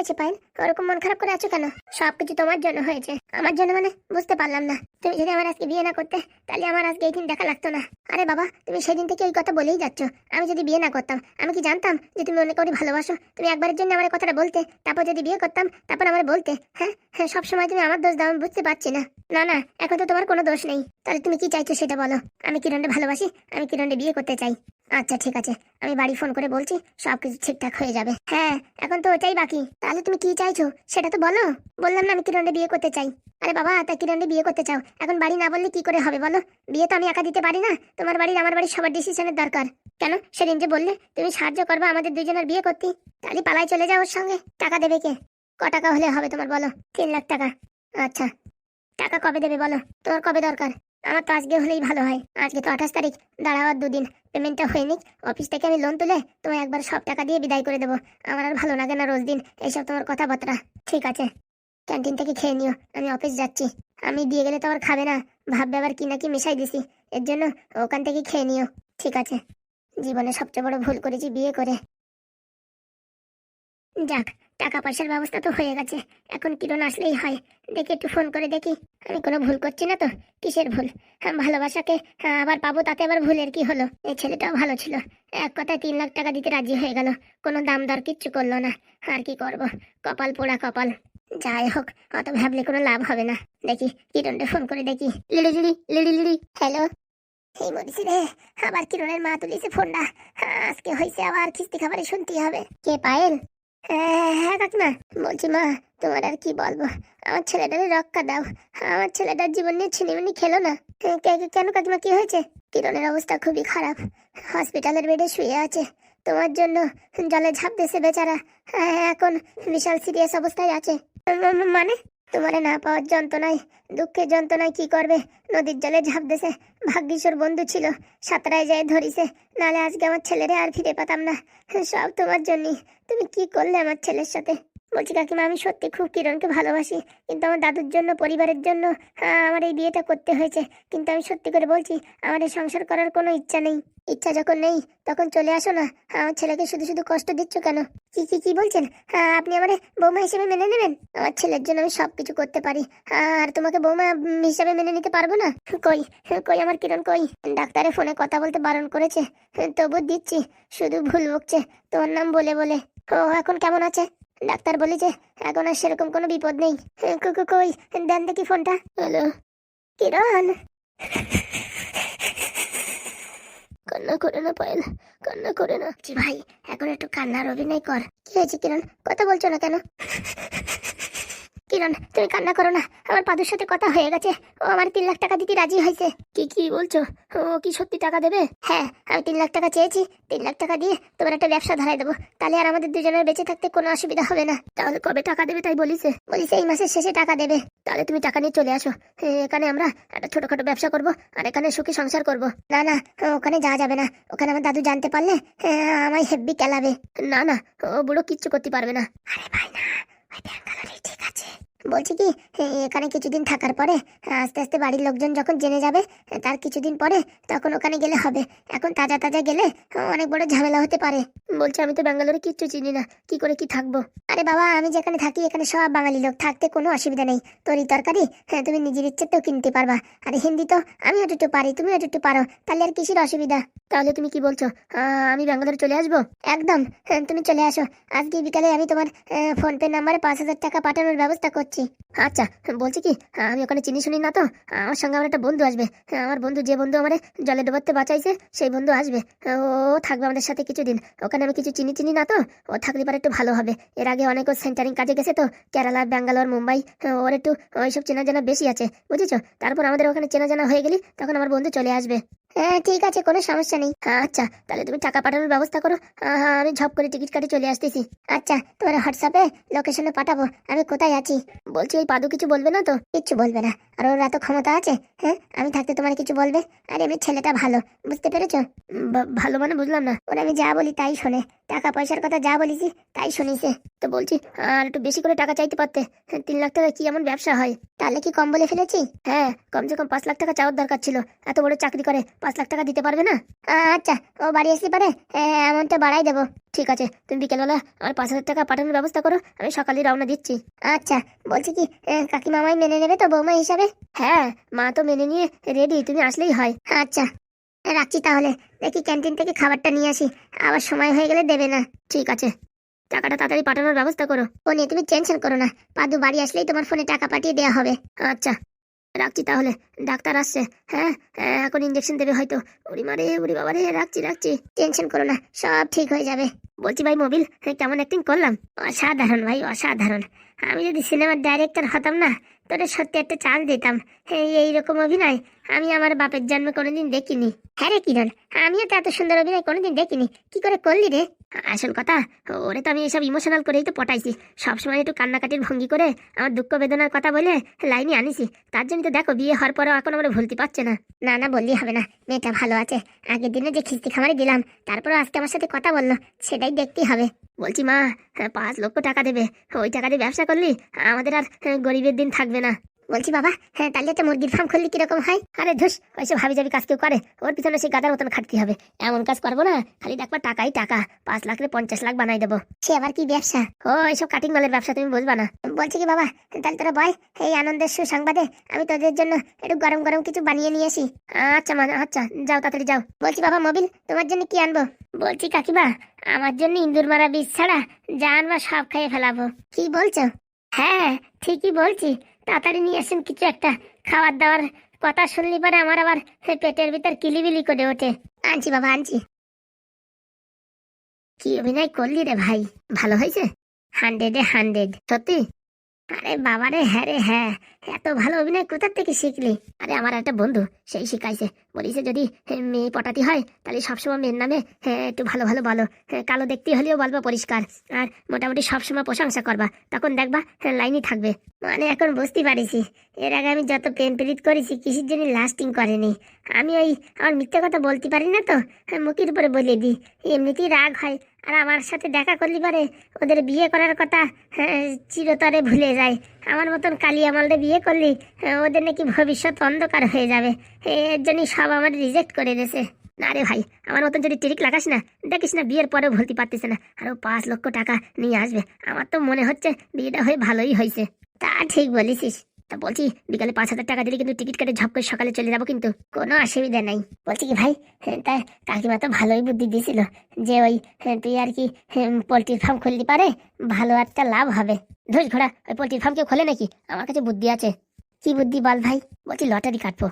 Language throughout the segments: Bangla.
হয়েছে, পায়েল? ওরকম মন খারাপ করে আছো কেন? সবকিছু তোমার জন্য হয়েছে। আমার জন্য মানে? বুঝতে পারলাম না। তুমি যদি আমার আজকে বিয়ে না করতে, তাহলে আমার আজকে এই দিন দেখা লাগতো না। আরে বাবা, তুমি সেদিন থেকে ওই কথা বলেই যাচ্ছ। আমি যদি বিয়ে না করতাম, আমি কি জানতাম যে তুমি অনেক করে ভালোবাসো? তুমি একবারের জন্য আমার কথাটা বলতে, তারপর যদি বিয়ে করতাম, তারপর আমার বলতে হ্যাঁ? হ্যাঁ সবসময় তুমি আমার দোষ দাও, আমি বুঝতে পারছি না। না না, এখন তো তোমার কোনো দোষ নেই। তাহলে তুমি কি চাইছো সেটা বলো। আমি কিরণকে ভালোবাসি, আমি কিরণকে বিয়ে করতে চাই। আচ্ছা ঠিক আছে। আমি বাড়ি ফোন করে বলছি, সবকিছু ঠিকঠাক হয়ে যাবে। হ্যাঁ এখন তো ওটাই বাকি। তাহলে তুমি কি চাইছো? সেটা তো বলো। বললাম না আমি কিরণে বিয়ে করতে চাই। আরে বাবা তা কিরণে বিয়ে করতে চাও? এখন বাড়ি না বললে কি করে হবে বলো? বিয়ে তো আমি একা দিতে পারি না। তোমার বাড়ির, আমার বাড়ির সবার ডিসিশনের দরকার। কেন? সেদিন যে বললে, তুমি সাহায্য করবে আমাদের দুজনের বিয়ে করতে? তাহলে পালাই চলে যাও ওর সঙ্গে। টাকা দেবে কে? ক টাকা হলে হবে তোমার বলো? তিন লাখ টাকা। আচ্ছা। টাকা কবে দেবে বলো? তোমার কবে দরকার? আমার তো আজকে হলেই ভালো হয়। আজকে তো আঠাশ তারিখ দাঁড়াবার দুদিন। পেমেন্টটা হয়নি অফিস থেকে আমি লোন তুলে তোমায় একবার সব টাকা দিয়ে বিদায় করে দেবো। আমার আর ভালো লাগে না রোজ দিন এইসব তোমার কথাবার্তা। ঠিক আছে, ক্যান্টিন থেকে খেয়ে নিও, আমি অফিস যাচ্ছি। আমি দিয়ে গেলে তো আবার খাবে না, ভাববে আবার কি নাকি মিশাই দিছি। এর জন্য ওখান থেকে খেয়ে নিও। ঠিক আছে, জীবনে সবচেয়ে বড় ভুল করেছি বিয়ে করে। যাক টাকা পয়সার ব্যবস্থা তো হয়ে গেছে। এখন কিরণ আসলেই হয়। দেখি একটু ফোন করে দেখি। আমি কোনো ভুল করছি না তো? কিসের ভুল? হ্যাঁ, ভালোবাসাকে হ্যাঁ, আবার পাবো তাতে আবার ভুলের কি হলো? এই ছেলেটাও ভালো ছিল। এক কথায় তিন লাখ টাকা দিতে রাজি হয়ে গেল। কোনো দাম দর কিচ্ছু করল না। আর কি করব? কপাল পোড়া কপাল। যাই হোক অত ভাবলে কোনো লাভ হবে না। দেখি কিরণটা ফোন করে দেখি। লিড়ি লিড়ি লিড়ি লিড়ি হ্যালো এই বলছি রে আবার কিরণের মা তুলিছে ফোনটা আজকে হয়েছে আবার কিস্তি খাবারে শুনতে হবে। কে পায়েল? হ্যাঁ কাকিমা, বলছি মা, তোমার আর কি বলব? আমার ছেলেটারে রক্ষা দাও। আমার ছেলেটার জীবন নিয়ে ছিনিমিনি খেলো না। কেন কাকিমা, কি হয়েছে? কিরণের অবস্থা খুবই খারাপ। হসপিটালের বেডে শুয়ে আছে। তোমার জন্য জলে ঝাঁপ দিয়েছে বেচারা। এখন বিশাল সিরিয়াস অবস্থায় আছে। মানে? তোমারে না পাওয়ার যন্ত্রণায় দুঃখের যন্ত্রণায় কি করবে? নদীর জলে ঝাঁপ দেছে ভাগ্যিসর বন্ধু ছিল সাঁতরায় যায় ধরিছে নালে আজকে আমার ছেলেরে আর ফিরে পেতাম না। সব তোমার জন্যই। তুমি কি করলে আমার ছেলের সাথে? বলছি কাকিমা আমি সত্যি খুব কিরণকে ভালোবাসি কিন্তু আমার দাদুর জন্য পরিবারের জন্য আহ, আমার এই বিয়েটা করতে হয়েছে কিন্তু আমি সত্যি করে বলছি আমার এই সংসার করার কোনো ইচ্ছা নেই। ইচ্ছা যখন নেই তখন চলে আসো না। আমার ছেলেকে শুধু শুধু কষ্ট দিচ্ছ কেন? কি কি কি বলছেন? হ্যাঁ আপনি আমার বৌমা হিসেবে মেনে নেবেন? আমার ছেলের জন্য আমি সব কিছু করতে পারি। আর তোমাকে বৌমা হিসেবে মেনে নিতে পারব না? কই কই আমার কিরণ, কই? ডাক্তারে ফোনে কথা বলতে বারণ করেছে। তবু দিচ্ছি, শুধু ভুল বকছে। তোর নাম বলে বলে। ও, এখন কেমন আছে? ডাক্তার বলে যে, এখন আর সেরকম কোনো বিপদ নেই। কই? দেন দেখি ফোনটা। হ্যালো, কিরণ? কান্না করে না, পায়েল। কান্না করে না। ভাই, এখন একটু কান্নার অভিনয় কর। কি হয়েছে কিরণ? কথা বলছো না কেন? কিরণ, তুমি কান্না করো না। আমার পাদুর সাথে কথা হয়ে গেছে। ও আমার তিন লাখ টাকা দিতে রাজি হয়েছে। কি কি বলছো? ও কি সত্যি টাকা দেবে? হ্যাঁ আমি তিন লাখ টাকা চেয়েছি। তিন লাখ টাকা দিয়ে তোমার একটা ব্যবসা ধরাই দেবো। তাহলে আর আমাদের দুজনের বেঁচে থাকতে কোনো অসুবিধা হবে না। তাহলে কবে টাকা দেবে তাই বলিছে? বলিছে এই মাসের শেষে টাকা দেবে। তাহলে তুমি টাকা নিয়ে চলে আসো। এখানে আমরা একটা ছোটখাটো ব্যবসা করব আর এখানে সুখী সংসার করব। না না, ওখানে যাওয়া যাবে না। ওখানে আমার দাদু জানতে পারলে আমায় হেব্বি কেলাবে। না না, ও বুড়ো কিচ্ছু করতে পারবে না। আরে ভাই, না ওই ব্যাঙ্গালোরেই ঠিক আছে। বলছি কি এখানে কিছুদিন থাকার পরে আস্তে আস্তে বাড়ির লোকজন যখন জেনে যাবে তার কিছুদিন পরে তখন ওখানে গেলে হবে। এখন তাজা তাজা গেলে অনেক বড় ঝামেলা হতে পারে। বলছে আমি তো ব্যাঙ্গালোরে কিচ্ছু চিনি না কি করে কি থাকব? আরে বাবা আমি যেখানে থাকি এখানে সব বাঙালি লোক থাকতে কোনো অসুবিধা নেই। তরি তরকারি হ্যাঁ তুমি নিজের ইচ্ছেতেও কিনতে পারবা। আর হিন্দি তো আমি একটু পারি তুমি একটু পারো তাহলে আর কিসের অসুবিধা? তাহলে তুমি কি বলছো আমি ব্যাঙ্গালোরে চলে আসব? একদম হ্যাঁ, তুমি চলে আসো। আজকে বিকালে আমি তোমার ফোন পে নাম্বারে পাঁচ হাজার টাকা পাঠানোর ব্যবস্থা করছি। আচ্ছা বলছি কি, আমি ওখানে চিনি শুনি না তো? আমার সঙ্গে আমার একটা বন্ধু আসবে। আমার বন্ধু, যে বন্ধু আমার জলে ডোবাতে বাঁচাইছে, সেই বন্ধু আসবে। ও থাকবে আমাদের সাথে কিছুদিন। ওখানে আমি কিছু চিনি চিনি না তো? ও থাকলে পারে একটু ভালো হবে। এর আগে অনেক ও সেন্টারিং কাজে গেছে তো? কেরালা, ব্যাঙ্গালোর, মুম্বাই, ওর একটু ওইসব চেনা জানা বেশি আছে, বুঝেছ? তারপর আমাদের ওখানে চেনা জানা হয়ে গেলি তখন আমার বন্ধু চলে আসবে। হ্যাঁ ঠিক আছে কোনো সমস্যা নেই। আচ্ছা তাহলে তুমি টাকা পাঠানোর ব্যবস্থা করো। আমি ঝপ করে টিকিট কাটে চলে আসতেছি। আচ্ছা তোমার হোয়াটসঅ্যাপে লোকেশনে পাঠাবো। আমি কোথায় আছি? বলছি ওই পাদু কিছু বলবে না তো? কিচ্ছু বলবে না। আর ওর এত ক্ষমতা আছে হ্যাঁ? আমি থাকতে তোমার কিছু বলবে? আর এমনি ছেলেটা ভালো বুঝতে পেরেছ? ভালো মানে বুঝলাম না। ওরা আমি যা বলি তাই শোনে। টাকা পয়সার কথা যা বলিছি তাই শুনিছে তো বলছি আর একটু বেশি করে টাকা চাইতে পারতে? হ্যাঁ, তিন লাখ টাকা কি এমন ব্যবসা হয়? তাহলে কি কম বলে ফেলেছি? হ্যাঁ কমসে কম পাঁচ লাখ টাকা চাওয়ার দরকার ছিল। এত বড় চাকরি করে। পাঁচ লাখ টাকা দিতে পারবে না? আচ্ছা ও বাড়ি আসলে পারে অ্যামাউন্টটা বাড়াই দেবো। ঠিক আছে তুমি বিকেলবেলা আমার পাঁচ হাজার টাকা পাঠানোর ব্যবস্থা করো আমি সকালে রওনা দিচ্ছি। আচ্ছা বলছি কি এ, কাকিমা মেনে নেবে তো বৌমা হিসাবে? হ্যাঁ মা তো মেনে নিয়ে রেডি তুমি আসলেই হয়। আচ্ছা রাখছি তাহলে দেখি ক্যান্টিন থেকে খাবারটা নিয়ে আসি আবার সময় হয়ে গেলে দেবে না। ঠিক আছে টাকাটা তাড়াতাড়ি পাঠানোর ব্যবস্থা করো। ও নিয়ে তুমি টেনশন করো না পাদু বাড়ি আসলেই তোমার ফোনে টাকা পাঠিয়ে দেওয়া হবে। আচ্ছা। রাখছি তাহলে। ডাক্তার আসছে। হ্যাঁ হ্যাঁ এখন ইঞ্জেকশন দেবে হয়তো। উড়ি মারে উড়ি বাবা রে রাখছি রাখছি। টেনশন করো না সব ঠিক হয়ে যাবে। বলছি ভাই মোবিল হ্যাঁ, কেমন অ্যাক্টিং করলাম? অসাধারণ ভাই অসাধারণ। আমি যদি সিনেমার ডাইরেক্টর হতাম না তোরে সত্যি একটা চাল দিতাম। এই এইরকম অভিনয় আমি আমার বাপের জন্ম কোনোদিন দেখিনি। হ্যাঁ রে কিরণ আমিও তো এত সুন্দর অভিনয় কোনোদিন দেখিনি। কি করে করলি রে? আসল কথা, ওরে তো আমি এসব ইমোশনাল করেই তো পটাইছি। সবসময় একটু কান্নাকাটির ভঙ্গি করে আমার দুঃখ বেদনার কথা বলে লাইনে আনিছি। তার জন্য তো দেখো, বিয়ে হওয়ার পরেও এখন আমরা ভুলতে পারছে না। না না বললি হবে না। মেয়েটা ভালো আছে। আগের দিনে যে খিস্তি খামারে দিলাম তারপরে আজকে আমার সাথে কথা বলল, সেটাই দেখতেই হবে। বলছি, মা, পাঁচ লক্ষ টাকা দেবে। ওই টাকা দিয়ে ব্যবসা করলি, আমাদের আর গরিবের দিন থাকবে না। বলছি, বাবা হ্যাঁ তাহলে একটা মুরগির ফার্ম খুললে কীরকম হয়? আরে ধুস, ওইসব হাবি যাবি কাজ কেউ করে? ওর পিছনে সেই গাদার মতন খাটতে হবে। এমন কাজ করব না, খালি দেখবা টাকাই টাকা। পাঁচ লাখ পঞ্চাশ লাখ বানাই দেবো। সে আবার কি ব্যবসা? ও, এইসব কাটিং মালের ব্যবসা তুমি বুঝবা না। বলছি কি বাবা, তাহলে তোরা বয় এই আনন্দের সুসংবাদে আমি তোদের জন্য একটু গরম গরম কিছু বানিয়ে নিয়ে আসি। আচ্ছা মা আচ্ছা যাও তাড়াতাড়ি যাও। বলছি, বাবা, মোবিল, তোমার জন্য কি আনব? বলছি, কাকিমা, আমার জন্য ইন্দুর মারা বীজ ছাড়া যা আনবা সব খাইয়ে ফেলাবো। কি বলছো? হ্যাঁ ঠিকই বলছি। তাড়াতাড়ি নিয়ে আসেন, কিছু একটা খাবার দাবার কথা শুনলি পরে আমার আবার পেটের ভিতর কিলিবিলি করে ওঠে। আনছি বাবা, আনছি। কি অভিনয় করলি রে ভাই, ভালো হয়েছে? হান্ড্রেডে হান্ড্রেড, সত্যি? আরে বাবারে হ্যাঁ রে হ্যাঁ। এত ভালো অভিনয় কোথার থেকে শিখলি? আরে আমার একটা বন্ধু সেই শিখাইছে। বলিছে যদি মেয়ে পটাতি হয় তাহলে সবসময় মেয়ের নামে হ্যাঁ একটু ভালো ভালো বলো। কালো দেখতে হলেও বলবা পরিষ্কার। আর মোটামুটি সবসময় প্রশংসা করবা। তখন দেখবা লাইনই থাকবে। মানে এখন বুঝতে পারিছি। এর আগে আমি যত পেন প্রীত করেছি কিসের জন্য লাস্টিং করেনি। আমি ওই আমার মিথ্যে কথা বলতে পারি না তো? হ্যাঁ, মুখের উপরে বলে দিই। এমনিতেই রাগ হয়। আর আমার সাথে দেখা করলি পারে ওদের বিয়ে করার কথা চিরতরে ভুলে যায়। আমার মতন কালী আমালদের বিয়ে করলি ওদের নাকি ভবিষ্যৎ অন্ধকার হয়ে যাবে। এর জন্যই সব আমার রিজেক্ট করে দিয়েছে। না রে ভাই, আমার মতন যদি টিরিক লাগাস না, দেখিস না বিয়ের পরেও ভুলতে পারতিস না, আরও পাঁচ লক্ষ টাকা নিয়ে আসবে। আমার তো মনে হচ্ছে বিয়েটা হয়ে ভালোই হয়েছে। তা ঠিক বলিসিস তা বলছি বিকালে পাঁচ হাজার টাকা দিলে কিন্তু টিকিট কেটে ঝপ করে সকালে চলে যাব কিন্তু। কোনো অসুবিধা নাই। বলছি কি ভাই হ্যাঁ, তা কাকিমা তো ভালোই বুদ্ধি দিয়েছিল যে ওই হ্যাঁ, তুই আর কি পোলট্রির ফার্ম খুলতে পারে ভালো একটা লাভ হবে। ধুস ঘোড়া ওই পোলট্রির ফার্ম কেউ খোলে নাকি? আমার কাছে বুদ্ধি আছে। কি বুদ্ধি, বল ভাই? বলছি লটারি কাটবো।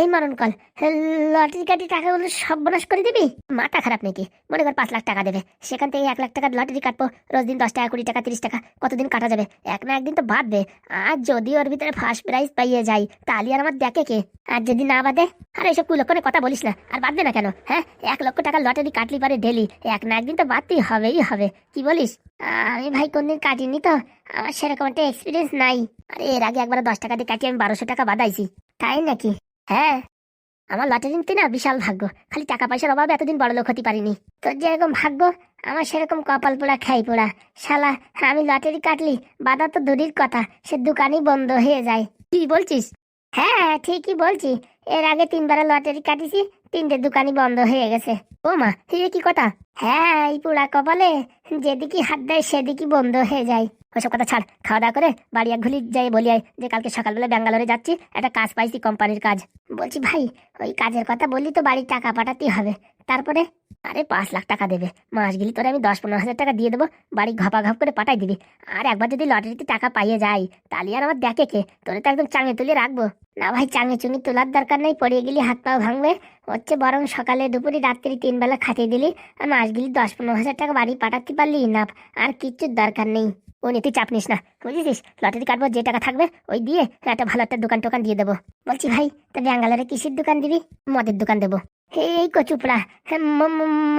এই মারণ কল। লটারি কাটি টাকা টাকাগুলো সব বনাশ করে দিবি? মাথা খারাপ নাকি? মনে কর পাঁচ লাখ টাকা দেবে। সেখান থেকে এক লাখ টাকা লটারি কাটবো। রোজ দিন দশ টাকা, কুড়ি টাকা, তিরিশ টাকা। কতদিন কাটা যাবে? এক না একদিন তো বাঁধবে। আর যদি ওর ভিতরে ফার্স্ট প্রাইজ পাইয়ে যাই, তাহলে আর আমার দেখে কে? আর যদি না বাদে আর এইসব কুলক্ষণে কথা বলিস না। আর বাঁধবে না কেন? হ্যাঁ এক লক্ষ টাকা লটারি কাটলি পারে ডেলি। এক না একদিন তো বাঁধতেই হবেই হবে। কি বলিস? আমি ভাই, কোনদিন কাটিনি তো? আমার সেরকম একটা এক্সপিরিয়েন্স নাই। আরে, এর আগে একবার দশ টাকা দিয়ে কাটিয়ে আমি বারোশো টাকা বাদাইছি তাই নাকি? হ্যাঁ আমার লটারি নিতে না বিশাল ভাগ্য। খালি টাকা পয়সার অভাবে এতদিন বড় লোক হতে পারিনি। তোর যেরকম ভাগ্য, আমার সেরকম কপাল পোড়া খাই পোড়া। শালা, আমি লটারি কাটলি, বাধা তো দূরের কথা, সে দোকানই বন্ধ হয়ে যায়। কি বলছিস? হ্যাঁ ঠিকই বলছি। এর আগে তিনবার লটারি কাটিছি, তিনটে দোকানই বন্ধ হয়ে গেছে। ও মা কি কথা? হ্যাঁ এই পোড়া কপালে যেদিকে হাত দেয় সেদিকে বন্ধ হয়ে যায়। ওসব কথা ছাড়, খাওয়া দাওয়া করে বাড়ি এক ঘুলি যাই বলি আয়, যে কালকে সকালবেলা ব্যাঙ্গালোরে যাচ্ছি, একটা কাজ পাইছি কোম্পানির কাজ। বলছি, ভাই, ওই কাজের কথা বললি তো বাড়ির টাকা পাঠাতেই হবে। তারপরে, আরে পাঁচ লাখ টাকা দেবে। মাস গেলি তোরে আমি দশ পনেরো হাজার টাকা দিয়ে দেবো, বাড়ি ঘপা ঘপ করে পাঠাই দিবি। আর একবার যদি লটারিতে টাকা পাইয়ে যাই, তাহলে আর আমার দেখে কে? তোরে তো একদম চাঙে তুলে রাখব। না ভাই, চাঙে চুঙি তোলার দরকার নেই, পড়িয়ে গেলি হাত পা ভাঙবে। হচ্ছে বরং সকালে দুপুরে রাত্রি তিন বেলা খাটিয়ে দিলি, আর মাস গেলি দশ পনেরো হাজার টাকা বাড়ি পাঠাতে পারলি না আর কিচ্ছুর দরকার নেই। ও নিতে চাপ নিস না। বুঝেছিস? লটারি কাটবো যে টাকা থাকবে ওই দিয়ে একটা ভালো একটা দোকান টোকান দিয়ে দেবো। বলছি ভাই তা ব্যাঙ্গালোরে কিসের দোকান দিবি? মদের দোকান দেবো। এই কচুপড়া হ্যাঁ,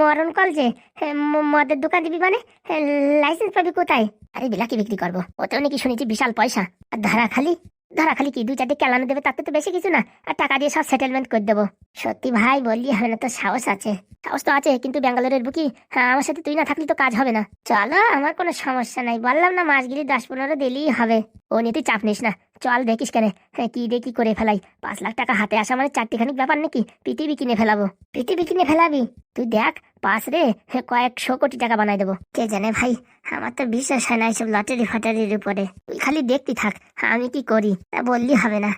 মরণ কল যে হ্যাঁ, মদের দোকান দিবি মানে? হ্যাঁ, লাইসেন্স পাবি কোথায়? আরে বিলাকি বিক্রি করব। ওতেও নাকি শুনেছি বিশাল পয়সা। আর ধারা খালি? ধারা খালি কি, দু চারটে কেলানো দেবে, তাতে তো বেশি কিছু না। আর টাকা দিয়ে সব সেটেলমেন্ট করে দেবো। সত্যি ভাই, বললি হ্যাঁ তো সাহস আছে। সাহস তো আছে, কিন্তু ব্যাঙ্গালোরের বুকি হ্যাঁ আমার সাথে তুই না থাকলে তো কাজ হবে না। চলো, আমার কোনো সমস্যা নাই। বললাম না মাস গেলে দশ পনেরো দিলেই হবে। ও নিতে চাপ নিস না। চল দেখিস কেন। হ্যাঁ কি দিয়ে কি করে ফেলাই? পাঁচ লাখ টাকা হাতে আসা মানে চারটিখানিক ব্যাপার নাকি? পৃথিবী কিনে ফেলাবো। পৃথিবী কিনে ফেলাবি? তুই দেখ, পাঁচ রে হ্যাঁ কয়েকশো কোটি টাকা বানাই দেবো। কে জানে ভাই, আমার তো বিশ্বাস হয় না এইসব লটারি ফাটারির উপরে। তুই খালি দেখতে থাক, আমি কি করি? তা বললি হবে না।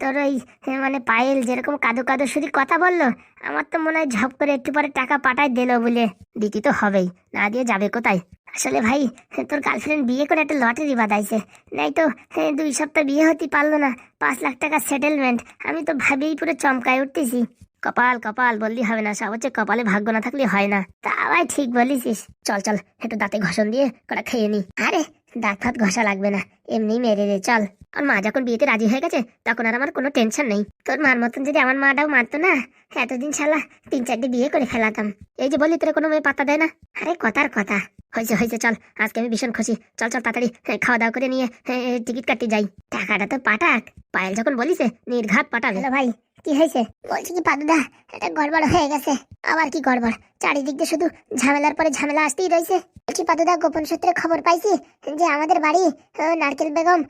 তোর ওই হ্যাঁ, মানে পায়েল যেরকম কাদো কাদো শুধু কথা বলল আমার তো মনে হয় ঝপ করে একটু পরে টাকা পাঠাই দিল বলে। দিতে তো হবেই না দিয়ে যাবে কোথায়? আসলে ভাই হ্যাঁ, তোর গার্লফ্রেন্ড বিয়ে করে একটা লটারি বাঁধাইছে। নাই তো হ্যাঁ, দুই সপ্তাহ বিয়ে হতে পারল না পাঁচ লাখ টাকা সেটেলমেন্ট আমি তো ভাবেই পুরো চমকায় উঠতেছি। কপাল কপাল বললি হবে না সব হচ্ছে কপালে ভাগ্য না থাকলে হয় না। তা ভাই ঠিক বলিস চল চল একটু দাঁতে ঘষণ দিয়ে কটা খেয়ে নি। আরে দাঁত ঘষা লাগবে না এমনি মেরে দে, চল। আর মা যখন বিয়েতে রাজি হয়ে গেছে, তখন আর আমার কোনো টেনশন নেই। তোর মার মতন যদি আমার মাটাও মারতো না, এতদিন শালা তিন চারটে বিয়ে করে ফেলাতাম। এই যে বললি তোর কোনো মেয়ে পাতা দেয় না? আরে কথার কথা। হয়েছে হয়েছে, চল, আজকে আমি ভীষণ খুশি। চল চল, তাড়াতাড়ি খাওয়া দাওয়া করে নিয়ে টিকিট কাটতে যাই। টাকাটা তো পাঠাক। পায়েল যখন বলিছে, নির্ঘাত পাঠাবে। ভাই কি হয়েছে? বলছি কি পাদুদা এটা গড়বড় হয়ে গেছে। আবার কি গড়বড়? চারিদিক দিয়ে শুধু ঝামেলার পরে ঝামেলা আসতেই রয়েছে। বলছি পাদুদা গোপন সূত্রে খবর পাইছি যে আমাদের বাড়ি নারকেল বেগম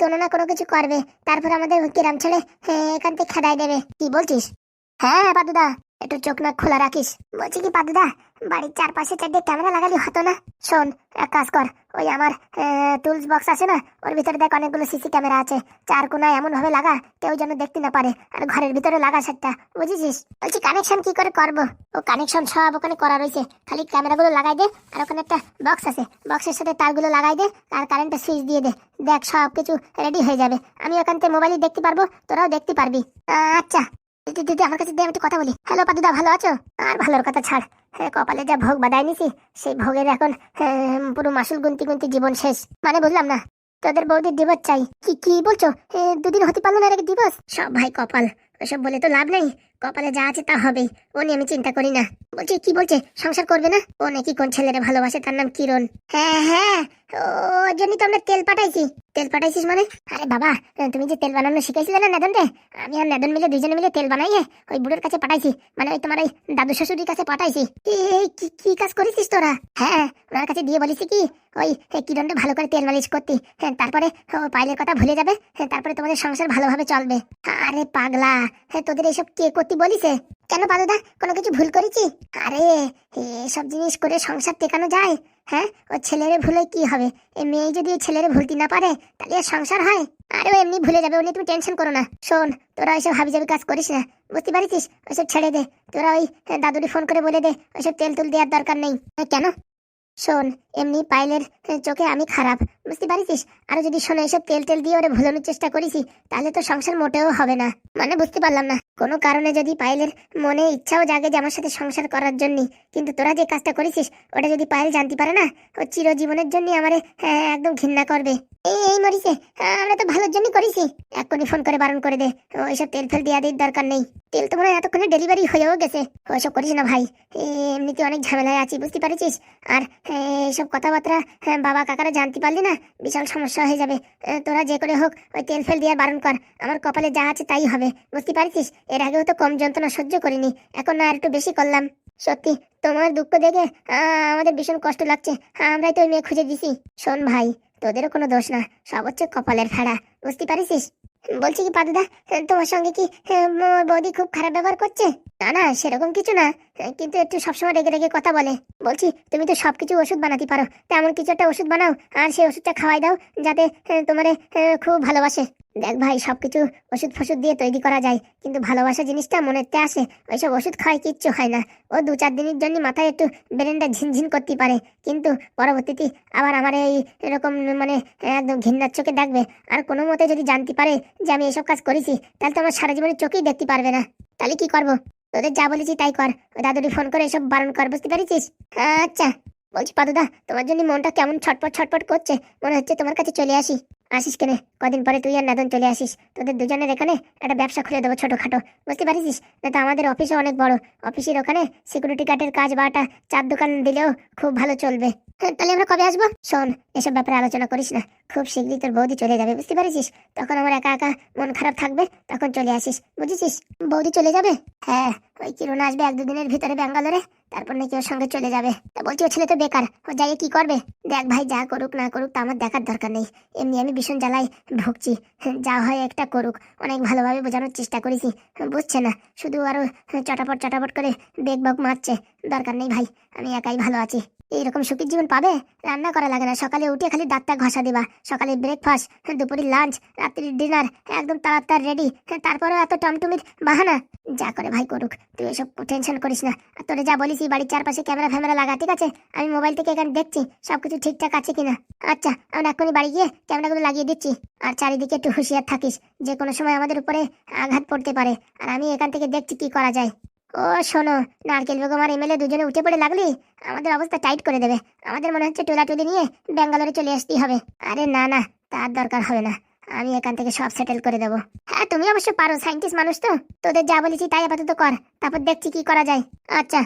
কোনো না কোনো কিছু করবে। তারপর আমাদের ছেলে আহ, এখান থেকে খেদাই দেবে। কি বলছিস? হ্যাঁ পাদুদা। একটু চোখ না খোলা রাখিস। বলছি কি পাদুদা, বাড়ির চারপাশে চারটে ক্যামেরা লাগালি হতো না? শোন, এক কাজ কর, ওই আমার টুলস বক্স আছে না, ওর ভিতরে দেখ অনেকগুলো সিসি ক্যামেরা আছে। চার কোনায় এমন ভাবে লাগা, কেউ যেন দেখতে না পারে। আর ঘরের ভিতরে লাগা সেটটা, বুঝেছিস? বলছি কানেকশন কি করে করব? ও কানেকশন সব ওখানে করা রয়েছে। খালি ক্যামেরাগুলো লাগাই দে, আর ওখানে একটা বক্স আছে। বক্সের সাথে তারগুলো লাগাই দে, আর কারেন্টের সুইচ দিয়ে দে। দেখ সব কিছু রেডি হয়ে যাবে। আমি ওখান থেকে মোবাইলে দেখতে পারব, তোরাও দেখতে পারবি। আচ্ছা। দিদি আমার কাছে দে একটু কথা বলি। হ্যালো পাদুদা ভালো আছো? আর ভালোর কথা ছাড়। হ্যাঁ কপালে যা ভোগ বাদায় নিছি সেই ভোগের এখন হ্যাঁ, পুরো মাসুল গুনতি গুনতি জীবন শেষ। মানে বুঝলাম না তোদের বৌদির দিবস চাই। কি কি বলছো? দুদিন হতে পারল না এর দিবস সব ভাই কপাল ওসব বলে তো লাভ নেই। কপালে যা আছে তা হবেই। ও নিয়ে আমি চিন্তা করি না। বলছি, কি বলছে? সংসার করবে না? ও নাকি কোন ছেলেরে ভালোবাসে, তার নাম কিরণ। হ্যাঁ হ্যাঁ জন্যই তো আমরা তেল পাঠাইছি। তেল পাঠাইছিস মানে? আরে বাবা, তুমি যে তেল বানানো না আমি আর নেদন মিলে দুজনে মিলে তেল বানাইয়ে ওই বুড়োর কাছে পাঠাইছি। মানে ওই তোমার ওই দাদু শ্বশুরির কাছে পাঠাইছি। কি কি কাজ করেছিস তোরা? হ্যাঁ ওনার কাছে দিয়ে বলিস কি, ওই কিরণটা ভালো করে তেল মালিশ করতি। হ্যাঁ তারপরে ও পাইলের কথা ভুলে যাবে। হ্যাঁ তারপরে তোমাদের সংসার ভালোভাবে চলবে। আরে পাগলা হ্যাঁ তোদের এইসব কে করতে বলিছে কেন পাদুদা কোনো কিছু ভুল করেছি? আরে, এসব জিনিস করে সংসার টেকানো যায় হ্যাঁ? ও ছেলেরে ভুলে কি হবে? এই মেয়ে যদি ছেলেরে ভুলতে না পারে, তাহলে আর সংসার হয়? আরে, ও এমনি ভুলে যাবে, ও তুমি টেনশন করো না। শোন, তোরা ওইসব হাবি যাবি কাজ করিস না, বুঝতে পারিস? ওইসব ছেড়ে দে। তোরা ওই দাদুরি ফোন করে বলে দে ওইসব তেল তুল দেওয়ার দরকার নেই। কেন? শোন এমনি পাইলের হ্যাঁ, চোখে আমি খারাপ বুঝতে পারিস আর যদি শোনো এসব তেল তেল দিয়ে ওরে ভুলানোর চেষ্টা করিস তাহলে তো সংসার মোটেও হবে না। মানে বুঝতে পারলাম না। কোনো কারণে যদি পাইলের মনে ইচ্ছাও জাগে যে আমার সাথে সংসার করার জন্য কিন্তু তোরা যে কাজটা করেছিস ওটা যদি পায়েল জানতে পারে না ও চিরজীবনের জন্য আমারে হ্যাঁ, একদম ঘৃণা করবে। এই এই মরিছে হ্যাঁ, আমরা তো ভালোর জন্য করেছি এক্ষুনি ফোন করে বারণ করে দে ওইসব তেল ফেল দেওয়া দির দরকার নেই। তেল তো মনে হয় এতক্ষণে ডেলিভারি হয়েও গেছে। ওইসব করিস না ভাই। এমনিতে অনেক ঝামেলায় আছি বুঝতে পারছিস আর হ্যাঁ, এইসব কথাবার্তা বাবা কাকারা জানতে পারলি না? বিশাল সমস্যা হয়ে যাবে। তোরা যে করে হোক, ওই তেল ফেল দেওয়ার বারণ কর। আমার কপালে যা আছে তাই হবে। বুঝতে পারছিস? এর আগেও তো কম যন্ত্রণা সহ্য করিনি। এখন না একটু বেশি করলাম। সত্যি, তোমার দুঃখ দেখে আমাদের ভীষণ কষ্ট লাগছে। আমরাই তো ওই মেয়ে খুঁজে দিছি। শোন ভাই, তোদেরও কোনো দোষ না। সব হচ্ছে কপালের ফেড়া বুঝতে পারিস বলছি কি পাদুদা তোমার সঙ্গে কি মোর বৌদি খুব খারাপ ব্যবহার করছে? না না সেরকম কিছু না কিন্তু একটু সবসময় রেগে রেগে কথা বলে। বলছি তুমি তো সবকিছু ওষুধ বানাতে পারো তেমন কিছু একটা ওষুধ বানাও আর সেই ওষুধটা খাওয়াই দাও যাতে আহ, তোমারে খুব ভালোবাসে। দেখ ভাই, সবকিছু ওষুধ ফষুধ দিয়ে তৈরি করা যায়, কিন্তু ভালোবাসা জিনিসটা মনেতে আসে, ওইসব ওষুধ খাওয়াই কিচ্ছু হয় না। ও দু চার দিনের জন্য মাথায় একটু ব্রেনটা ঝিনঝিন করতে পারে, কিন্তু পরবর্তীতে আবার আমার এই এরকম মানে একদম ঘৃণার চোখে দেখবে। আর কোনো মতে যদি জানতে পারে যে আমি এসব কাজ করেছি, তাহলে তো আমার সারা জীবনে চোখেই দেখতে পারবে না। তাহলে কি করব? তোদের যা বলেছি তাই কর। ওই দাদুরি ফোন করে এসব বারণ কর, বুঝতে পেরেছিস? আচ্ছা বলছি পাদুদা, তোমার জন্য মনটা কেমন ছটপট ছটপট করছে? মনে হচ্ছে তোমার কাছে চলে আসি। আসিস কেনে? কদিন পরে তুই আর নাদন চলে আসিস। তোদের দুজনের এখানে একটা ব্যবসা খুলে দেবো ছোটখাটো। বুঝতে পারিস না তো আমাদের অফিসও অনেক বড়। অফিসের ওখানে সিকিউরিটি গার্ডের কাজ বা বাটা চার দোকান দিলেও খুব ভালো চলবে। হ্যাঁ, তাহলে আমরা কবে আসব? শোন এসব ব্যাপারে আলোচনা করিস না। খুব শীঘ্রই তোর বৌদি চলে যাবে বুঝতে পারিস তখন আমার একা একা মন খারাপ থাকবে তখন চলে আসিস। বুঝেছিস? বৌদি চলে যাবে? হ্যাঁ ওই কিরণ আসবে এক দুদিনের ভিতরে ব্যাঙ্গালোরে, তারপর নাকি ওর সঙ্গে চলে যাবে। তা বলছি, ও ছেলে তো বেকার, ও যাই কি করবে? দেখ ভাই, যা করুক না করুক, তা আমার দেখার দরকার নেই। এমনি আমি ভীষণ জ্বালাই, ভুগছি। যা হয় একটা করুক, অনেক ভালোভাবে বোঝানোর চেষ্টা করেছি। বুঝছে না, শুধু আরও চটাপট চটাপট করে বেগ মারছে, দরকার নেই ভাই, আমি একাই ভালো আছি। এইরকম সুখীর জীবন পাবে? রান্না করা লাগে না। সকালে উঠে খালি দাঁতটা ঘষা দিবা। সকালে ব্রেকফাস্ট দুপুরে লাঞ্চ রাত্রির ডিনার একদম তাড়াতাড়ি রেডি তারপরেও এত টমটমির বাহানা? যা করে ভাই করুক, তুই এসব টেনশন করিস না। আর তোরে যা বলিস বাড়ির চারপাশে ক্যামেরা ফ্যামেরা লাগা, ঠিক আছে? আমি মোবাইল থেকে এখানে দেখছি, সবকিছু ঠিকঠাক আছে কিনা। আচ্ছা আমরা এখনই বাড়ি গিয়ে ক্যামেরাগুলো লাগিয়ে দিচ্ছি। আর চারিদিকে একটু হুঁশিয়ার থাকিস। যে কোনো সময় আমাদের উপরে আঘাত পড়তে পারে। আর আমি এখান থেকে দেখছি কি করা যায়। ও, শোনো, নারকেল বেগম আর এমএলএ দুজনে উঠে পড়ে লাগলি? আমাদের অবস্থা টাইট করে দেবে। আমাদের মনে হচ্ছে টোলাটুলি নিয়ে ব্যাঙ্গালোরে চলে আসতেই হবে। আরে না না, তার দরকার হবে না। আমি এখান থেকে সব সেটেল করে দেবো। হ্যাঁ তুমি অবশ্য পারো সাইন্টিস্ট মানুষ তো। তোদের যা বলেছি তাই আপাতত কর। তারপর দেখছি কি করা যায়। আচ্ছা।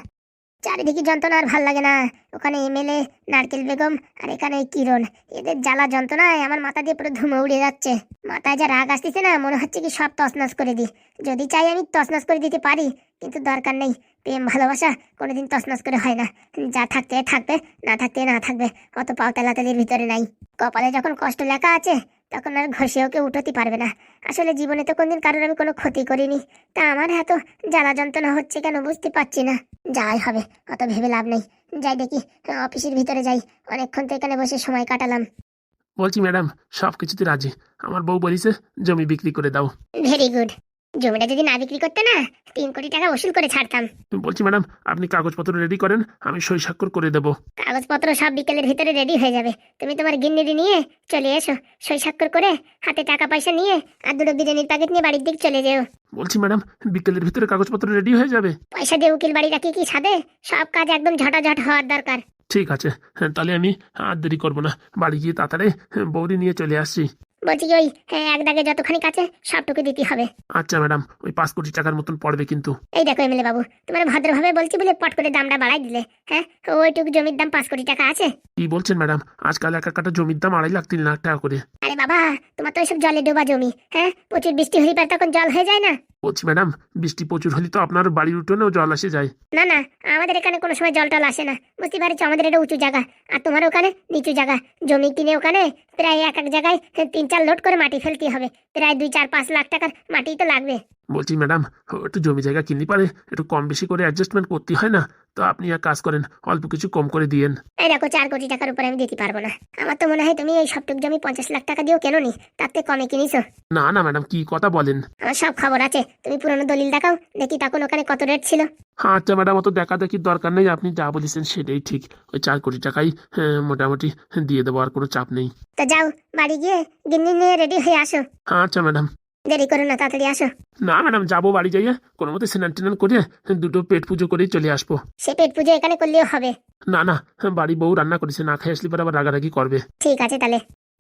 চারিদিকে যন্ত্রণা আর ভালো লাগে না। ওখানে এমএলএ নারকেল বেগম আর এখানে কিরণ। এদের জ্বালা যন্ত্রণায় আমার মাথা দিয়ে পুরো ধুমে উড়ে যাচ্ছে। মাথায় যা রাগ আসতেছে না, মনে হচ্ছে কি সব তছনছ করে দিই। যদি চাই আমি তছনছ করে দিতে পারি, কিন্তু দরকার নেই। প্রেম, ভালোবাসা কোনোদিন তছনছ করে হয় না। যা থাকতে থাকবে, না থাকতে না থাকবে, অত পাও তেলাতেলির ভিতরে নাই। কপালে যখন কষ্ট লেখা আছে, তখন আর ঘষেও কেউ উঠোতে পারবে না। আসলে জীবনে তো কোনদিন কারোর আমি কোনো ক্ষতি করিনি। তা আমার এত জ্বালা যন্ত্রণা হচ্ছে কেন বুঝতে পারছি না। যাই হবে অত ভেবে লাভ নেই। যাই দেখি অফিসের ভিতরে যাই। অনেকক্ষণ তো এখানে বসে সময় কাটালাম। বলছি ম্যাডাম সব কিছুতে রাজি। আমার বউ বলিছে জমি বিক্রি করে দাও। Very good. জমিটা যদি না বিক্রি করতে না তিন কোটি টাকা ওসুল করে ছাড়তাম। বলছি ম্যাডাম আপনি কাগজপত্র রেডি করেন আমি সই স্বাক্ষর করে দেবো। কাগজপত্র সব বিকেলের ভিতরে রেডি হয়ে যাবে। তুমি তোমার গিন্নিদি নিয়ে চলে এসো সই স্বাক্ষর করে হাতে টাকা পয়সা নিয়ে আর দুটো বিরিয়ানির প্যাকেট নিয়ে বাড়ির দিক চলে যেও। বলছি ম্যাডাম বিকেলের ভিতরে কাগজপত্র রেডি হয়ে যাবে? পয়সা দিয়ে উকিল বাড়ি রাখি কি সাদে সব কাজ একদম ঝটাঝট হওয়ার দরকার। ঠিক আছে হ্যাঁ, তাহলে আমি আর দেরি করব না। বাড়ি গিয়ে তাড়াতাড়ি বৌদি নিয়ে চলে আসছি। বলছি ওই হ্যাঁ, এক দাগে যতখানি কাছে সবটুকু দিতে হবে। আচ্ছা ম্যাডাম ওই পাঁচ কোটি টাকার মতন পড়বে কিন্তু। এই দেখো এমএলএ বাবু তোমার ভদ্রভাবে বলছি বলে পট করে দামটা বাড়াই দিলে হ্যাঁ? ওইটুকু জমির দাম পাঁচ কোটি টাকা আছে? কি বলছেন ম্যাডাম? আজকাল এক একটা জমির দাম আড়াই লাখ তিন লাখ টাকা করে। আরে বাবা তোমার তো ওইসব জলে ডোবা জমি হ্যাঁ? প্রচুর বৃষ্টি হলে পরে তখন জল হয়ে যায় না? বলছি ম্যাডাম বৃষ্টি প্রচুর হলে তো আপনার বাড়ির উঠোনেও জল আসে যায়। না না আমাদের এখানে কোনো সময় জল টল আসে না। বুঝতে পারছ আমাদের এটা উঁচু জায়গা আর তোমার ওখানে নিচু জায়গা। জমি কিনে ওখানে প্রায় এক এক জায়গায় তিন চার লোড করে মাটি ফেলতে হবে প্রায় দুই চার পাঁচ লাখ টাকার মাটি তো লাগবে বলছি ম্যাডাম একটু জমি জায়গা কিনতে পারে একটু কম বেশি করে অ্যাডজাস্টমেন্ট করতে হয় না? তো আপনি এক কাজ করেন অল্প কিছু কম করে দিয়েন। এই দেখো চার কোটি টাকার উপরে আমি দিতে পারব না। আমার তো মনে হয় তুমি এই সবটুক জমি পঞ্চাশ লাখ টাকা দিয়েও কেন নি? তার থেকে কমে কিনিছো। না না ম্যাডাম কি কথা বলেন? আমার সব খবর আছে। তুমি পুরনো দলিল দেখাও দেখি তখন ওখানে কত রেট ছিল। হ্যাঁ আচ্ছা ম্যাডাম অত দেখা দেখির দরকার নেই আপনি যা বলেছেন সেটাই ঠিক। ওই চার কোটি টাকাই হ্যাঁ, মোটামুটি দিয়ে দেবো আর কোনো চাপ নেই। তো যাও বাড়ি গিয়ে গিন্নি নিয়ে রেডি হয়ে আসো। হ্যাঁ আচ্ছা ম্যাডাম। দেরি করো না তাড়াতাড়ি আসো। না ম্যাডাম যাব বাড়ি যাইয়ে। কোনো মতে স্নান টেনান করে দুটো পেট পুজো করেই চলে আসব। সে পেট পুজো এখানে করলেও হবে। না না বাড়ি বউ রান্না করেছে না খাই আসলে পরে আবার রাগারাগি করবে। ঠিক আছে তাহলে।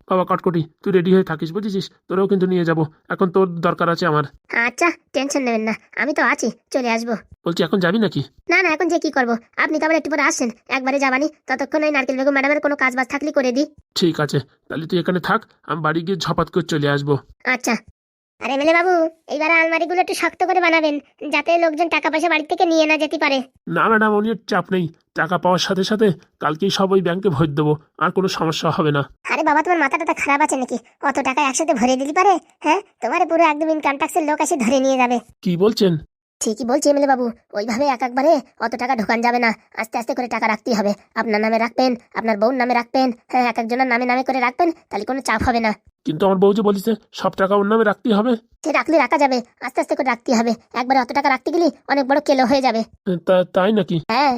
বাবা কটকটি তুই রেডি হয়ে থাকিস বুঝেছিস? তোরেও কিন্তু নিয়ে যাব। এখন তোর দরকার আছে আমার। আচ্ছা টেনশন নেবেন না আমি তো আছি চলে আসব। বলছি এখন যাবি নাকি? না না এখন যে কি করব? আপনি তো আবার একটু পরে আসছেন একবারে যাবানি। ততক্ষণ ওই নারকেল বেগম ম্যাডামের কোনো কাজ বাজ থাকলে করে দিই। ঠিক আছে তাহলে তুই এখানে থাক আমি বাড়ি গিয়ে ঝপাত করে চলে আসব। আচ্ছা। আরে মেলে বাবু এইবার আলমারিগুলো একটু শক্ত করে বানাবেন যাতে লোকজন টাকা পয়সা বাড়ি থেকে নিয়ে না যেতে পারে। না ম্যাডাম উনি চাপ নেই। টাকা পাওয়ার সাথে সাথে কালকেই সব ওই ব্যাংকে ভরে দেবো আর কোনো সমস্যা হবে না। আরে বাবা তোমার মাথাটা খারাপ আছে নাকি? অত টাকা একসাথে ভরে দিতে পারে? হ্যাঁ? তোমার পুরো একদম ইনকাম ট্যাক্সের লোক এসে ধরে নিয়ে যাবে। কি বলছেন? ঠিকই বলছি এমএলএ বাবু ওইভাবে এক একবারে অত টাকা ঢোকান যাবে না। আস্তে আস্তে করে টাকা রাখতেই হবে। আপনার নামে রাখবেন আপনার বউর নামে রাখবেন হ্যাঁ এক একজনের নামে নামে করে রাখবেন তাহলে কোনো চাপ হবে না। কিন্তু আমার বউ যে বলিছে সব টাকা ওর নামে রাখতেই হবে। সে রাখলে রাখা যাবে আস্তে আস্তে করে রাখতে হবে। একবারে অত টাকা রাখতে গেলে অনেক বড় কেলো হয়ে যাবে। তা তাই নাকি? হ্যাঁ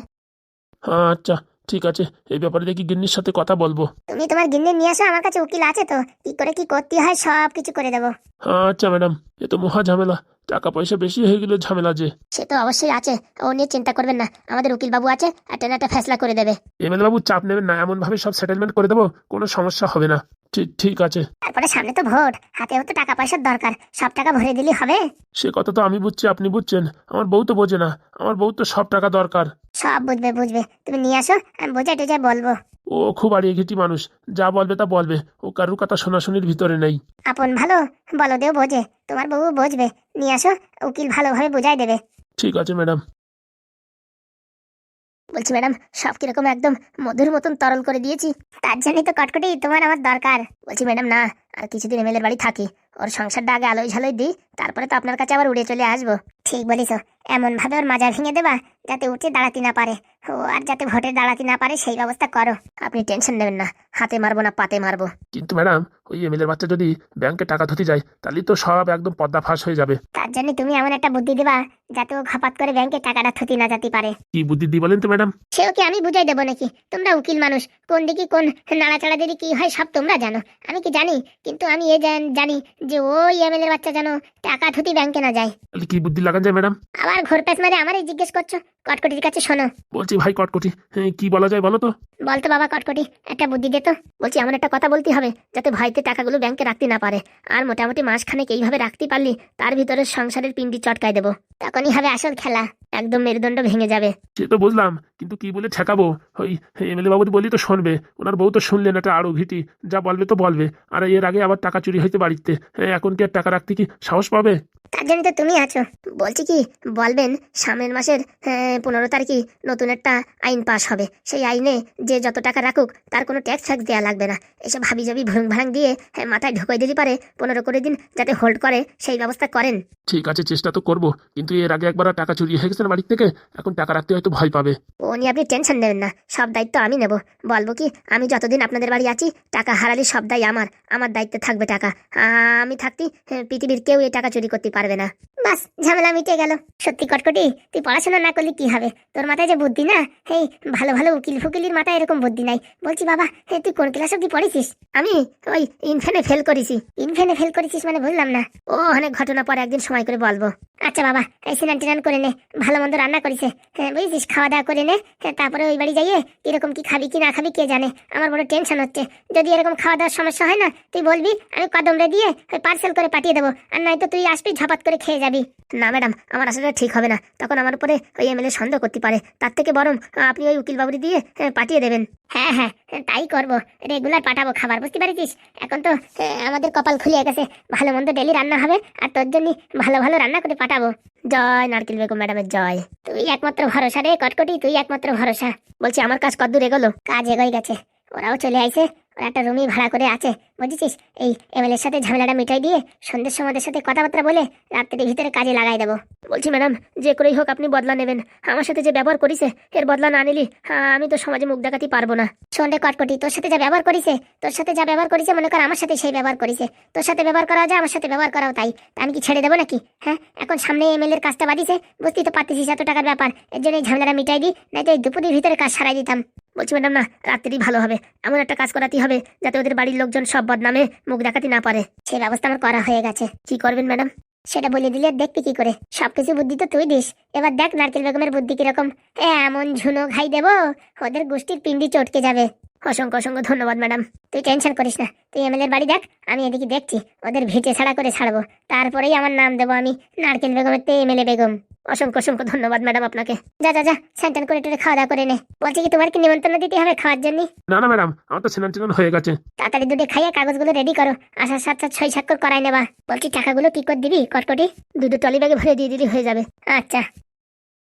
হ্যাঁ। আচ্ছা। ঠিক আছে এই ব্যাপারে দেখি গিন্নির সাথে কথা বলব। তুমি তোমার গিন্নি নিয়ে আসো আমার কাছে উকিল আছে তো কি করে কি করতে হয় সব কিছু করে দেবো। হ্যাঁ আচ্ছা ম্যাডাম এ তো মহা ঝামেলা টাকা পয়সা বেশি হয়ে গেলে ঝামেলা যে। সে তো অবশ্যই আছে ও নিয়ে চিন্তা করবেন না আমাদের উকিল বাবু আছে আর একটা ফেসলা করে দেবে। এমএলএ বাবু চাপ নেবেন না এমন ভাবে সব সেটেলমেন্ট করে দেবো কোনো সমস্যা হবে না। ঠিক ঠিক আছে। তারপরে সামনে তো ভোট হাতেও তো টাকা পয়সার দরকার সব টাকা ভরে দিলে হবে। সে কথা তো আমি বুঝছি আপনি বুঝছেন আমার বউ তো বোঝে না আমার বউ তো সব টাকা দরকার। সব বুঝবে বুঝবে। তুমি নিয়ে আসো আমি বোঝা টোঝাই বলব। ও খুব আড়িয়ে ঘেটি মানুষ যা বলবে তা বলবে ও কারুর কথা শোনাশুনির ভিতরে নেই। আপন ভালো বলো দেও বোঝে তোমার বউ বুঝবে। নিয়ে আসো উকিল ভালোভাবে বোঝাই দেবে। ঠিক আছে ম্যাডাম। বলছি, ম্যাডাম, সব কীরকম একদম মধুর মতন তরল করে দিয়েছি। তার জন্যই তো কটকটি তোমার আমার দরকার। বলছি, ম্যাডাম, না, আর কিছুদিন এমএলএর বাড়ি থাকি। ওর সংসারটা আগে আলোয় ঝালোয় দিই, তারপরে তো আপনার কাছে আবার উড়ে চলে আসব। ঠিক বলিস এমন ভাবে ওর মাজা ভেঙে দেবা, যাতে উঠে দাঁড়াতে না পারে। ও আর যাতে ভোটে দাঁড়াতে না পারে সেই ব্যবস্থা করো। আপনি টেনশন নেবেন না হাতে মারবো না পাতে মারবো। কিন্তু ম্যাডাম ওই এমএলএর বাচ্চা যদি ব্যাংকে টাকা ধুতে যায় তাহলে তো সব একদম পদ্মা ফাঁস হয়ে যাবে। তার জন্য তুমি এমন একটা বুদ্ধি দিবা যাতে ও ঘাপাত করে ব্যাংকে টাকাটা থুতি না যেতে পারে। কি বুদ্ধি দিই বলেন তো ম্যাডাম? সেও কি আমি বুঝাই দেবো নাকি? তোমরা উকিল মানুষ কোন দিকে কোন নাড়াচাড়া দিলে কি হয় সব তোমরা জানো। আমি কি জানি? কিন্তু আমি এ জান- জানি যে ওই এমএলএর বাচ্চা যেন টাকা থুতি ব্যাংকে না যায়। তাহলে কি বুদ্ধি লাগান যায় ম্যাডাম? আবার ঘোর প্যাস মারে আমারই জিজ্ঞেস করছ? কটকটির কাছে শোনো। বলছি ভাই কটকটি হ্যাঁ, কি বলা যায় বলো তো? বলতো বাবা কটকটি একটা বুদ্ধি দে তো। বলছি এমন একটা কথা বলতে হবে যাতে ভয়তে টাকাগুলো ব্যাংকে রাখতে না পারে। আর মোটামুটি মাসখানেক এইভাবে রাখতে পারলি তার ভিতরে সংসারের পিন্ডি চটকায় দেবো। তখনই হবে আসল খেলা একদম মেরুদণ্ড ভেঙে যাবে। সে তো বুঝলাম কিন্তু কি বলে ঠেকাবো? ওই এমএলএ বাবুর বলি তো শুনবে ওনার বউ তো শুনলেন একটা আরও ঘিটি যা বলবে তো বলবে আর এর আগে আবার টাকা চুরি হইতে বাড়িতে। হ্যাঁ, এখন কি আর টাকা রাখতে কি সাহস পাবে? তার জন্য তো তুমি আছো। বলছি কি বলবেন সামনের মাসের আহ, পনেরো তারিখে নতুন একটা আইন পাশ হবে। সেই আইনে যে যত টাকা রাখুক তার কোনো ট্যাক্স ফ্যাক্স দেওয়া লাগবে না। এসব হাবি জাবি ভুং ভাঙ দিয়ে হ্যাঁ, মাথায় ঢুকাই দিতে পারে পনেরো করে দিন যাতে হোল্ড করে সেই ব্যবস্থা করেন। ঠিক আছে চেষ্টা তো করব কিন্তু এর আগে একবার টাকা চুরি হয়ে গেছে না বাড়ির থেকে এখন টাকা রাখতে হয়তো ভয় পাবে। ও নিয়ে আপনি টেনশন নেবেন না সব দায়িত্ব আমি নেব। বলব কি আমি যতদিন আপনাদের বাড়ি আছি টাকা হারালে সব দায় আমার আমার দায়িত্বে থাকবে টাকা। আমি থাকতে হ্যাঁ, পৃথিবীর কেউ এই টাকা চুরি করতে পারবে না। বাস ঝামেলা মিটে গেল। সত্যি কটকটি তুই পড়াশোনা না করলে কি হবে? তোর মাথায় যে বুদ্ধি না? এই ভালো ভালো উকিল ফুকিলির মাথায় এরকম বুদ্ধি নাই। বলছি বাবা এই তুই কোন ক্লাস অব্দি পড়েছিস? আমি ওই ইনফেনে ফেল করেছি। ইনফেনে ফেল করেছিস মানে বুঝলাম না। ও অনেক ঘটনা পরে একদিন সময় করে বলব। আচ্ছা বাবা এই সিনান টিনান করে নে। ভালো মন্দ রান্না করেছে। হ্যাঁ বুঝেছিস? খাওয়া দাওয়া করে নে। হ্যাঁ, তারপরে ওই বাড়ি যাইয়ে কীরকম কি খাবি কি না খাবি কে জানে। আমার বড় টেনশন হচ্ছে। যদি এরকম খাওয়া দাওয়ার সমস্যা হয় না তুই বলবি আমি কদমরে দিয়ে পার্সেল করে পাঠিয়ে দেবো। আর নয়তো তুই আসবি ঝাপাত করে খেয়ে যাবি। না, ম্যাডাম, আমার আসলে ঠিক হবে না। তখন আমার উপরে ওই এমএলএ সন্দেহ করতে পারে। তার থেকে বরং আপনি ওই উকিল বাবুরি দিয়ে পাঠিয়ে দেবেন। হ্যাঁ হ্যাঁ তাই করব। রেগুলার পাঠাবো খাবার, বুঝতে পারছিস? এখন তো আমাদের কপাল খুলে গেছে। ভালো মন্দ ডেলি রান্না হবে, আর তোর জন্য ভালো ভালো রান্না করে পাঠাবো। জয় নারকেল বেগম ম্যাডামের জয়। তুই একমাত্র ভরসা রে কটকটি, তুই একমাত্র ভরসা। বলছি আমার কাজ কদ্দূর এগোলো? কাজ এগোই গেছে। ওরাও চলে আইছে। একটা রুমই ভাড়া করে আছে, বুঝেছিস? এই এমএলএর সাথে ঝামেলাটা মিটাই দিয়ে সন্ধ্যের সময় সাথে কথাবার্তা বলে রাত্রির ভিতরে কাজে লাগাই দেবো। বলছি ম্যাডাম, যে করেই হোক আপনি বদলা নেবেন। আমার সাথে যে ব্যবহার করিছে, এর বদলা না নিলি আমি তো সমাজে মুখ দেখাতে পারব না। সন্ধ্যে কটকটি, তোর সাথে যা ব্যবহার করিছে, তোর সাথে যা ব্যবহার করিছে, মনে কর আমার সাথে সেই ব্যবহার করিছে। তোর সাথে ব্যবহার করা যায়, আমার সাথে ব্যবহার করাও তাই। আমি কি ছেড়ে দেবো নাকি? হ্যাঁ এখন সামনে এমএলএর কাজটা বাদিছে বুঝতেই তো পারতেছিস এত টাকার ব্যাপার। এর জন্য এই ঝামেলাটা মিটাই দিই নাই তো এই দুপুরের ভিতরে কাজ সারাই দিতাম। বলছি, ম্যাডাম, না, রাত্রি ভালো হবে। এমন একটা কাজ করাতেই হবে যাতে ওদের বাড়ির লোকজন সব বদনামে মুখ দেখাতে না পারে। সেই ব্যবস্থা আমার করা হয়ে গেছে। কি করবেন, ম্যাডাম? সেটা বলে দিলে দেখবি কি করে। সবকিছু বুদ্ধি তো তুই দিস। এবার দেখ নারকেল বেগমের বুদ্ধি কীরকম। এমন ঝুনো খাই দেবো, ওদের গোষ্ঠীর পিন্ডি চটকে যাবে। অসংখ্য অসংখ্য ধন্যবাদ, ম্যাডাম। তুই টেনশন করিস না। তুই এমএলএর বাড়ি দেখ, আমি এদিকে দেখছি। ওদের ভিটে ছাড়া করে ছাড়বো। তারপরেই আমার নাম দেবো আমি, নারকেল বেগমের তে এমএলএ বেগম। অসংখ্য অসংখ্য ধন্যবাদ ম্যাডাম আপনাকে। যা যা যা স্যান্টান করে টুরে খাওয়া দাওয়া করে নে। বলছি কি তোমার কি নিমন্ত্রণ দিতে হবে খাওয়ার জন্য? না না ম্যাডাম আমার তো স্নান হয়ে গেছে। তাড়াতাড়ি দুটো খাইয়ে কাগজগুলো রেডি করো। আসার সাথে সাথে ছয় স্বাক্ষর করাই নেবা। বলছি টাকাগুলো কি করে দিবি কটকটি? দুটো টলি ব্যাগে ভরে দিয়ে দিলে হয়ে যাবে। আচ্ছা।